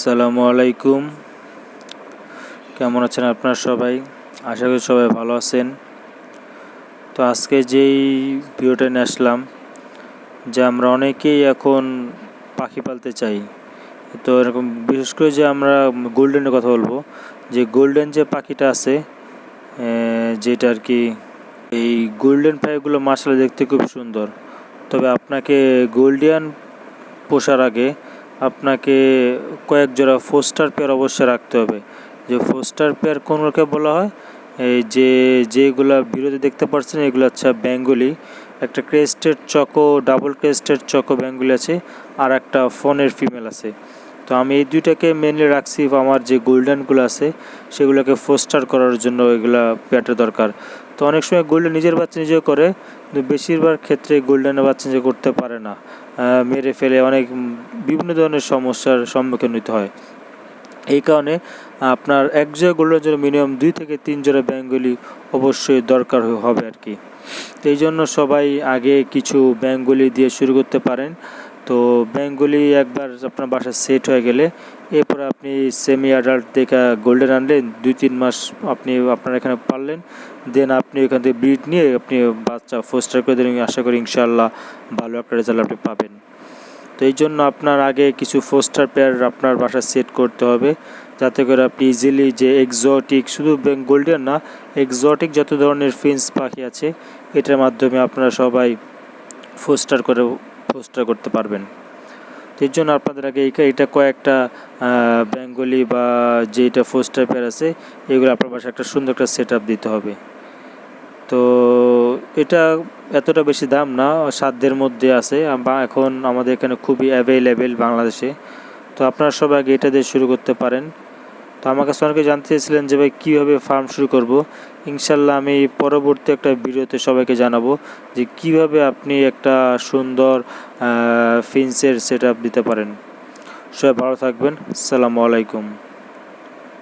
আসসালামু আলাইকুম। কেমন আছেন আপনারা সবাই? আশা করি সবাই ভালো আছেন। তো আজকে যেই ভিডিওটা নিয়ে আসলাম, যে আমরা অনেকেই এখন পাখি পালতে চাই। তো এরকম বিশেষ করে যে আমরা গোল্ডেনের কথা বলব, যে গোল্ডেন যে পাখিটা আছে যেটা আর কি, এই গোল্ডেন পাখিগুলো মার্শাল দেখতে খুব সুন্দর। তবে আপনাকে গোল্ডিয়ান পোষার আগে আপনাকে কয়েক জোড়া ফোস্টার পেয়ার অবশ্যই রাখতে হবে। যে ফোস্টার পেয়ার কোনগুলোকে বলা হয়? এই যে যেগুলা বিরোধে দেখতে পাচ্ছেন, এগুলো হচ্ছে বেঙ্গলি। একটা crested choco double crested choco Bengali আছে, আর একটা ফোনের ফিমেল আছে। তো আমি এই দুইটাকে মেনলি রাখছি আমার যে গোল্ডেনগুলো আছে, সেগুলোকে ফোস্টার করার জন্য এগুলা পেয়ারটা দরকার। তো অনেক সময় গোল্ডেন নিজের বাচ্চা নিজে করে, কিন্তু বেশিরভাগ ক্ষেত্রে গোল্ডেনের বাচ্চা নিজে করতে পারে না। মেরে ফেলে অনেক বিভিন্ন ধরনের সমস্যার সম্মুখীন হতে হয়। এই কারণে আপনার এক জোড়া গোল্ডের জন্য মিনিমাম দুই থেকে তিন জোড়া বেঙ্গলি অবশ্যই দরকার হবে আর কি। তো এই জন্য সবাই আগে কিছু বেঙ্গলি দিয়ে শুরু করতে পারেন। তো বেঙ্গলি একবার আপনার বাসা সেট হয়ে গেলে, এরপর আপনি সেমি অ্যাডাল্ট দেখা গোল্ডেন আনলেন দুই তিন মাস আপনি আপনার এখানে পারলেন দেন আপনি ওখান থেকে ব্রিড নিয়ে আপনি বাচ্চা ফোস্টার করে দিলেন আশা করি ইনশাল্লাহ ভালো একটা রেজাল্ট আপনি পাবেন। তো এই জন্য আপনার আগে কিছু ফোস্টার পেয়ার আপনার বাসায় সেট করতে হবে, যাতে করে আপনি ইজিলি যে এক্সোটিক শুধু গোল্ডেন না এক্সোটিক যত ধরনের ফিন্স পাখি আছে, এটার মাধ্যমে আপনারা সবাই ফোস্টার করে ফোস্টার করতে পারবেন। এর জন্য আপনাদের আগে এটা কয়েকটা বেঙ্গলি বা যেটা ফোস্টার পেয়ার আছে, এগুলো আপনার বাসায় একটা সুন্দর একটা সেট দিতে হবে। তো এটা এতটা বেশি দাম না সাধ্যের মধ্যে আছে বা এখন আমাদের এখানে খুবই অ্যাভেলেবেল বাংলাদেশে। তো আপনারা সবাই আগে এটা দিয়ে শুরু করতে পারেন। তো আমার কাছে অনেকে জানতে চেয়েছিলেন যে ভাই, কীভাবে ফার্ম শুরু করব? ইনশাল্লাহ আমি পরবর্তী একটা ভিডিওতে সবাইকে জানাব যে কীভাবে আপনি একটা সুন্দর ফিন্সের সেট দিতে পারেন। সবাই ভালো থাকবেন। সালামু আলাইকুম।